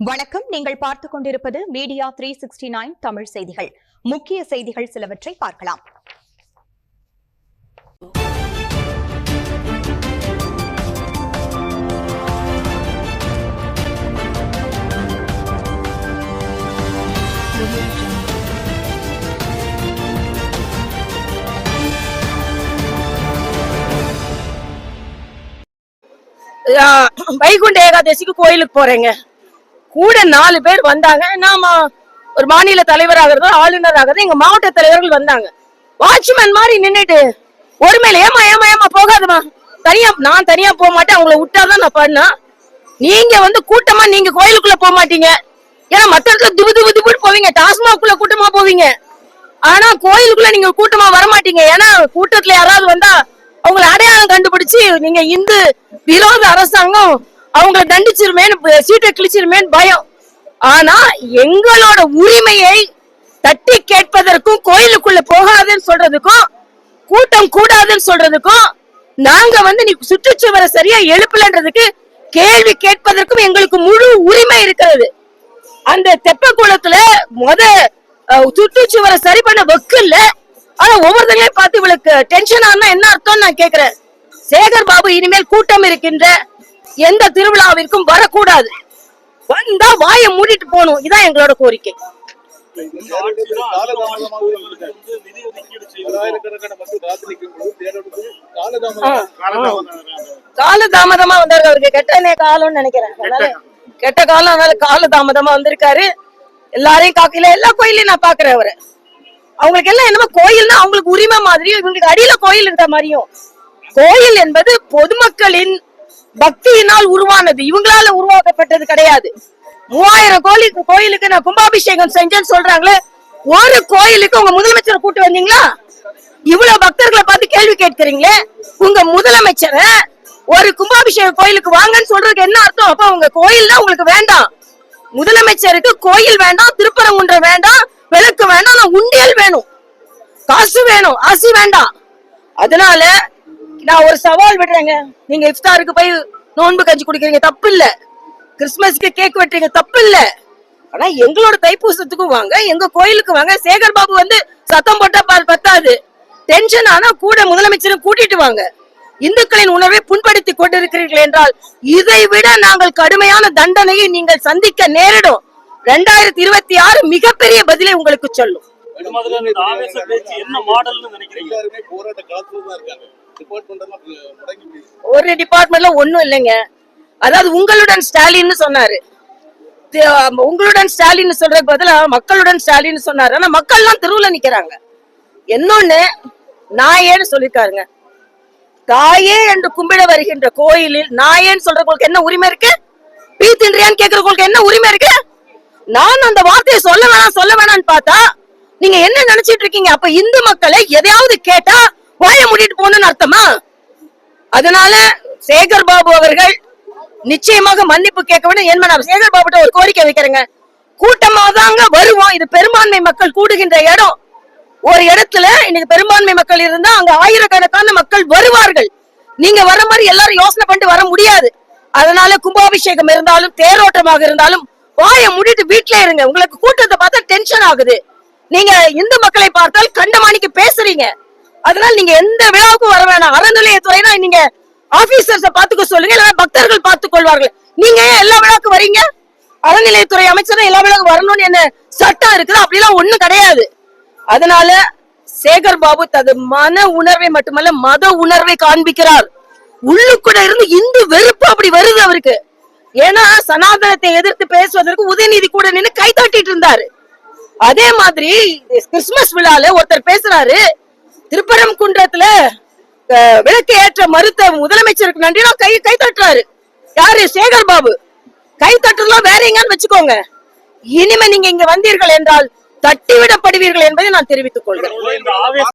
வணக்கம். நீங்கள் பார்த்துக் கொண்டிருப்பது media three sixty nine Tamil செய்திகள். முக்கிய செய்திகள் சிலவற்றை பார்க்கலாம். ஆஹ் வைகுண்ட ஏகாதசிக்கு கோயிலுக்கு போறேங்க. கூட நாலு பேர் வந்தாங்க. நாம ஒரு மாநில தலைவராகிறதோ ஆளுநராகிறதோ எங்க மாவட்ட தலைவர்கள் வந்தாங்க. வாட்ச்மேன் மாதிரி நின்றுட்டு ஒரு மேல ஏமா ஏமா ஏமா போகாதமா தனியா நான் தனியா போக மாட்டேன் அவங்கள விட்டாதான் நான் பண்ணா நீங்க வந்து கூட்டமா நீங்க கோயிலுக்குள்ள போக மாட்டீங்க. ஏன்னா மத்த இடத்துல துபு துபு துபுன்னு போவீங்க. டாஸ்மாக்குள்ள கூட்டமா போவீங்க. ஆனா கோயிலுக்குள்ள நீங்க கூட்டமா வர மாட்டீங்க ஏன்னா கூட்டத்துல யாராவது வந்தா அவங்களை அடையாளம் கண்டுபிடிச்சு நீங்க இந்து விரோத அரசாங்கம் அவங்கள தண்டிச்சிருமேன்னு சீட்டை கிழிச்சிருமேன்னு பயம். ஆனா எங்களோட உரிமையை தட்டி கேட்பதற்கும் கோயிலுக்குள்ள போகாதுன்னு சொல்றதுக்கும் கூட்டம் கூடாதுன்னு சொல்றதுக்கும் நாங்க வந்து நீ சுற்றுச்சுவரை சரியா எழுப்பலன்றதுக்கு கேள்வி கேட்பதற்கும் எங்களுக்கு முழு உரிமை இருக்கிறது. அந்த தெப்ப குளத்துல முத சுற்றுச்சுவரை சரி பண்ண வக்கில்ல. ஆனா ஒவ்வொருத்தரையும் பார்த்து இவளுக்கு டென்ஷன் ஆனா என்ன அர்த்தம் நான் கேக்குறேன். சேகர் பாபு இனிமேல் கூட்டம் இருக்கின்ற எந்த திருவிழாவிற்கும் வரக்கூடாது. வந்தா வாயை மூடிட்டு போகணும். இதான் எங்களோட கோரிக்கை. காலதாமதம் வந்தாரு அவருக்கு கெட்ட காலம்னு நினைக்கிறேன். கெட்ட காலம். அதனால காலதாமதமா வந்திருக்காரு. எல்லாரையும் காக்கையில எல்லா கோயிலையும் நான் பாக்குறேன் அவரை. அவங்களுக்கு எல்லாம் என்னமோ கோயில்னா அவங்களுக்கு உரிமை மாதிரியும் இவங்களுக்கு அடியில கோயில் இருக்கிற மாதிரியும். கோயில் என்பது பொதுமக்களின் பக்தியினால் உருவானது. இவங்களால உருவாக்கப்பட்டது கிடையாது. மூவாயிரம் கோயிலுக்கு கோயிலுக்கு நான் கும்பாபிஷேகம் செஞ்சேன்னு சொல்றாங்களே ஒரு கோயிலுக்கு உங்க முதலமைச்சரை கூட்டு வந்தீங்களா? இவ்வளவு பக்தர்களை பார்த்து கேள்வி கேட்கிறீங்களே? உங்க முதலமைச்சரை ஒரு கும்பாபிஷேக கோயிலுக்கு வாங்கன்னு சொல்றதுக்கு என்ன அர்த்தம்? அப்ப உங்க கோயில் தான் உங்களுக்கு வேண்டாம். முதலமைச்சருக்கு கோயில் வேண்டாம் திருப்பரங்குன்றம் வேண்டாம் விளக்கு வேண்டாம் ஆனா உண்டியல் வேணும். காசு வேணும் ஆசி வேண்டாம். அதனால நான் ஒரு சவால் விடுறேங்க. நீங்க இஃப்தாருக்கு போய் நோன்பு கஞ்சி குடிக்கிறீங்க தப்பு இல்ல கிறிஸ்துமஸ்க்கு கேக் வெட்டுறீங்க தப்பு இல்ல ஆனா எங்களோட தைப்பூசத்துக்கும் வாங்க எங்க கோயிலுக்கு வாங்க. சேகர் பாபு வந்து சத்தம் போட்டா பால் பத்தாது. டென்ஷன் ஆனா கூட முதலமைச்சரும் கூட்டிட்டு வாங்க. இந்துக்களின் உணர்வை புண்படுத்தி கொண்டிருக்கிறீர்கள் என்றால் இதை விட நாங்கள் கடுமையான தண்டனையை நீங்கள் சந்திக்க நேரிடும். ரெண்டாயிரத்தி இருபத்தி ஆறு மிகப்பெரிய பதிலை உங்களுக்கு சொல்லும். இது மாதிரியான இந்த ஆவேச பேச்சு என்ன மாடல்னு நினைக்கிறீங்க? எல்லாருமே போராட்ட காலத்துல தான் இருக்காங்க. டிபார்ட்மெண்ட் எல்லாம் முடங்கி போயிடுச்சு. ஒரு டிபார்ட்மெண்ட்ல ஒண்ணும் இல்லைங்க. அதாவது உங்களுடன் ஸ்டாலின்னு சொன்னாரு. உங்களுடன் ஸ்டாலின் சொல்றதுக்கு பதிலா மக்களுடன் ஸ்டாலின் சொன்னாரு. ஆனா மக்கள்லாம் தெருவுல நிக்கிறாங்க. இன்னொன்னு நாயேன்னு சொல்லிருக்காருங்க. தாயே என்று கும்பிட வருகின்ற கோயிலில் நாயேன்னு சொல்றவங்களுக்கு என்ன உரிமை இருக்கு? பீ தின்றியான்னு கேக்குறவங்களுக்கு என்ன உரிமை இருக்கு? நான் அந்த வார்த்தையை சொல்ல வேணாம் சொல்ல வேணாம்னு பார்த்தா நீங்க என்ன நினைச்சிட்டு இருக்கீங்க? அப்ப இந்து மக்களை எதையாவது கேட்டா வாய மூடிட்டு போகணும்னு அர்த்தமா? அதனால சேகர் பாபு அவர்கள் நிச்சயமாக மன்னிப்பு கேட்க வேண்டும். ஏன் நான் சேகர் பாபுட்ட ஒரு கோரிக்கை வைக்கிறேங்க. கூட்டமா தாங்க வருவோம். இது பெரும்பான்மை மக்கள் கூடுகின்ற இடம். ஒரு இடத்துல இன்னைக்கு பெரும்பான்மை மக்கள் இருந்தா அங்க ஆயிரக்கணக்கான மக்கள் வருவார்கள். நீங்க வர மாதிரி எல்லாரும் யோசனை பண்ணிட்டு வர முடியாது. அதனால கும்பாபிஷேகம் இருந்தாலும் தேரோட்டமாக இருந்தாலும் வாயை மூடிட்டு வீட்டுல இருங்க. உங்களுக்கு கூட்டத்தை பார்த்தா டென்ஷன் ஆகுது. நீங்க இந்து மக்களை பார்த்தால் கண்டமானிக்கு பேசுறீங்க. அதனால நீங்க எந்த விழாவுக்கும் வர வேணாம். அறநிலையத்துறைனா நீங்க ஆபீசர்ஸ பாத்துக்க சொல்லுங்க இல்லைன்னா பக்தர்கள் பார்த்துக் கொள்வார்கள். நீங்க ஏன் எல்லா விழாவுக்கும் வரீங்க? அறநிலையத்துறை அமைச்சரும் எல்லா விழாவுக்கும் வரணும்னு என்ன சட்டம் இருக்குது? அப்படிலாம் ஒண்ணும் கிடையாது. அதனால சேகர் பாபு தது மன உணர்வை மட்டுமல்ல மத உணர்வை காண்பிக்கிறார். உள்ளுக்குள்ள இருந்து இந்து வெறுப்பு அப்படி வருது அவருக்கு. ஏன்னா சனாதனத்தை எதிர்த்து பேசுவதற்கு உதயநிதி கூட நின்று கை தட்டிட்டு இருந்தாரு. அதே மாதிரி கிறிஸ்துமஸ் விழால ஒருத்தர் பேசுறாரு திருப்பரங்குன்றத்துல குன்றத்துல விளக்கு ஏற்ற மறுத்த முதலமைச்சருக்கு நன்றி கை கை தட்டுறாரு. யாரு? சேகர் பாபு. கை தட்டுறதுலாம் வேற எங்கன்னு வச்சுக்கோங்க. இனிமே நீங்க இங்க வந்தீர்கள் என்றால் தட்டிவிடப்படுவீர்கள் என்பதை நான் தெரிவித்துக் கொள்கிறேன்.